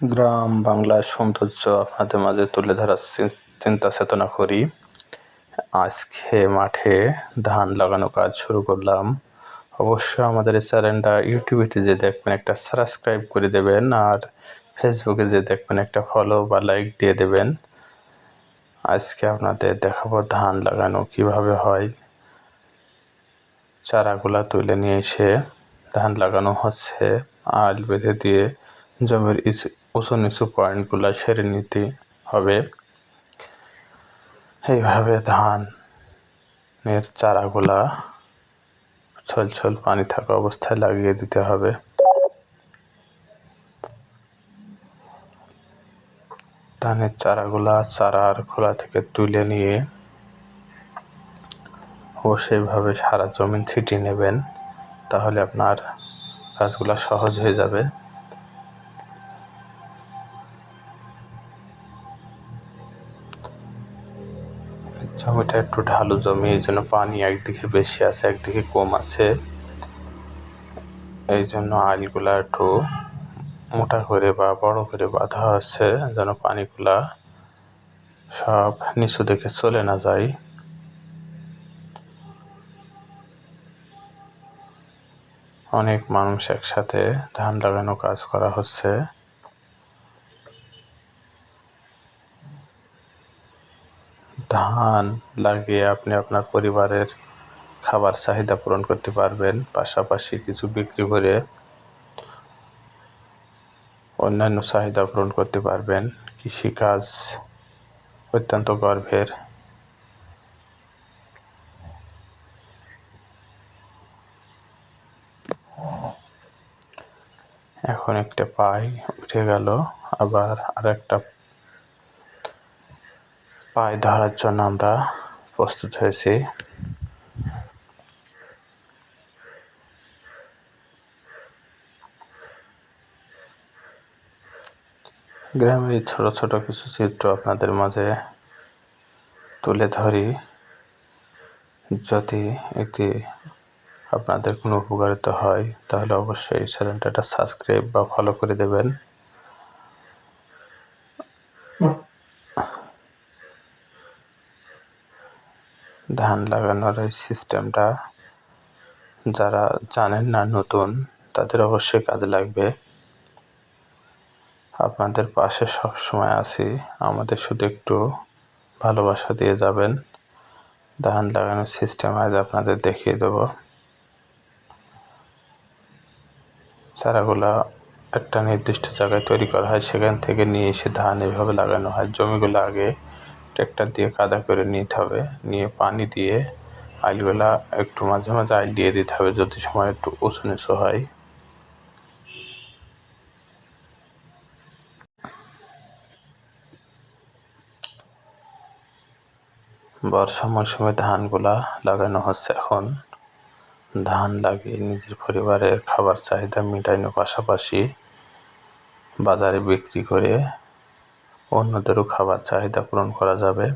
গ্রাম বাংলার সৌন্দর্য আপনাদের মাঝে তুলে ধরার চিন্তা চেতনা করি। আজকে মাঠে ধান লাগানো কাজ শুরু করলাম। অবশ্যই আমাদের এই চ্যানেলটা ইউটিউবেতে যে দেখবেন একটা সাবস্ক্রাইব করে দেবেন আর ফেসবুকে যে দেখবেন একটা ফলো বা লাইক দিয়ে দেবেন। আজকে আপনাদের দেখাবো ধান লাগানো কীভাবে হয়। চারাগুলা তুলে নিয়ে এসে ধান লাগানো হচ্ছে, আল বেঁধে দিয়ে জমির উঁচু নিচু পয়েন্টগুলো সেরে নিতে হবে। এইভাবে ধানের চারাগুলা ছল ছল পানি থাকা অবস্থায় লাগিয়ে দিতে হবে। ধানের চারাগুলা চারার খোলা থেকে তুলে নিয়ে অবশ্যইভাবে সারা জমিন ছিটিয়ে নেবেন, তাহলে আপনার কাজগুলো সহজ হয়ে যাবে। জমিটা একটু ঢালু জমি, এই জন্য পানি একদিকে বেশি আছে, একদিকে কম আছে। এই জন্য আলগুলা একটু মোটা করে বা বড় করে বাঁধা আছে, যেন পানিগুলা সব নিচু দিকে চলে না যায়। অনেক মানুষ একসাথে ধান লাগানো কাজ করা হচ্ছে। ধান লাগিয়ে আপনি আপনার পরিবারের খাবার চাহিদা পূরণ করতে পারবেন, পাশাপাশি কিছু বিক্রি করে অন্যান্য চাহিদা পূরণ করতে পারবেন। কৃষিকাজ অত্যন্ত গর্বের। এখন একটা পাই উঠে গেল, আবার আরেকটা পাই ধরার জন্য আমরা প্রস্তুত হয়েছি। গ্রামের ছোট ছোট কিছু চিত্র আপনাদের মাঝে তুলে ধরি, যদি এটি আপনাদের কোনো উপকারিত হয়, তাহলে অবশ্যই চ্যানেলটা সাবস্ক্রাইব বা ফলো করে দেবেন। ধান লাগানোর এই সিস্টেমটা যারা জানেন না নতুন, তাদের অবশ্যই কাজে লাগবে। আপনাদের পাশে সব সময় আছি। আমাদের শুধু একটু ভালোবাসা দিয়ে যাবেন। ধান লাগানোর সিস্টেম আজ আপনাদের দেখিয়ে দেব। চারাগুলা একটা নির্দিষ্ট জায়গায় তৈরি করা হয়, সেখান থেকে নিয়ে এসে ধান এভাবে লাগানো হয়। জমিগুলো আগে ট্র্যাক্টর দিয়ে কাদা করে নিতে হবে। নিয়ে পানি দিয়ে আইলগুলা একটু মাঝে মাঝে আইল দিয়ে দিতে হবে যদি সময় একটু উঁচু নিচু হয়। বর্ষা মৌসুমে ধানগুলা লাগানো হচ্ছে এখন। ধান লাগিয়ে নিজের পরিবারের খাবার চাহিদা মেটানোর পাশাপাশি বাজারে বিক্রি করে অন্যদেরও খাবার চাহিদা পূরণ করা যাবে।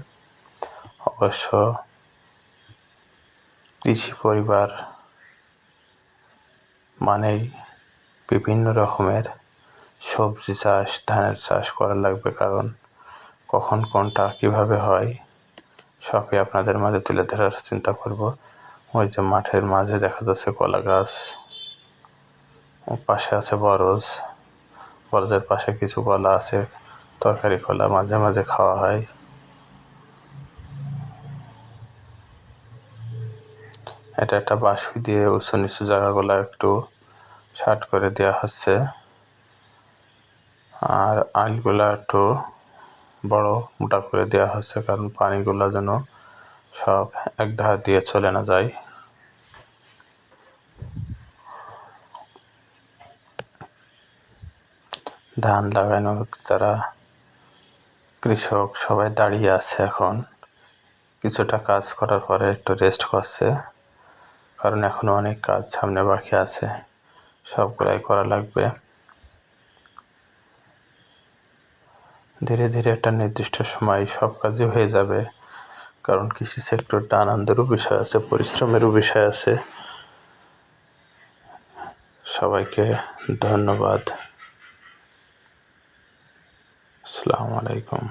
অবশ্য কৃষি পরিবার মানেই বিভিন্ন রকমের সবজি চাষ, ধানের চাষ করা লাগবে, কারণ কখন কোনটা কীভাবে হয় সবই আপনাদের মাঝে তুলে ধরার চিন্তা করব। ওই যে মাঠের মাঝে দেখা যাচ্ছে কলা গাছ, পাশে আছে বরজ, বরজের পাশে কিছু কলা আছে। তরকারি কলা মাঝে মাঝে খাওয়া হয়। এটা একটা বাঁশি দিয়ে উঁচু নিচু জায়গাগুলো একটু শার্ট করে দেওয়া হচ্ছে। আর আইলগুলা একটু বড় মোটা করে দেওয়া হচ্ছে, কারণ পানিগুলো যেন সব এক ধার দিয়ে চলে না যায়। ধান লাগানো যারা কৃষক সবাই দাঁড়িয়ে আছে এখন। কিছুটা কাজ করার পরে একটু রেস্ট করছে, কারণ এখনও অনেক কাজ সামনে বাকি আছে। সবগুলাই করা লাগবে। ধীরে ধীরে একটা নির্দিষ্ট সময় সব কাজই হয়ে যাবে, কারণ কৃষি সেক্টরটা আনন্দেরও বিষয় আছে, পরিশ্রমেরও বিষয় আছে। সবাইকে ধন্যবাদ। আসসালামু আলাইকুম।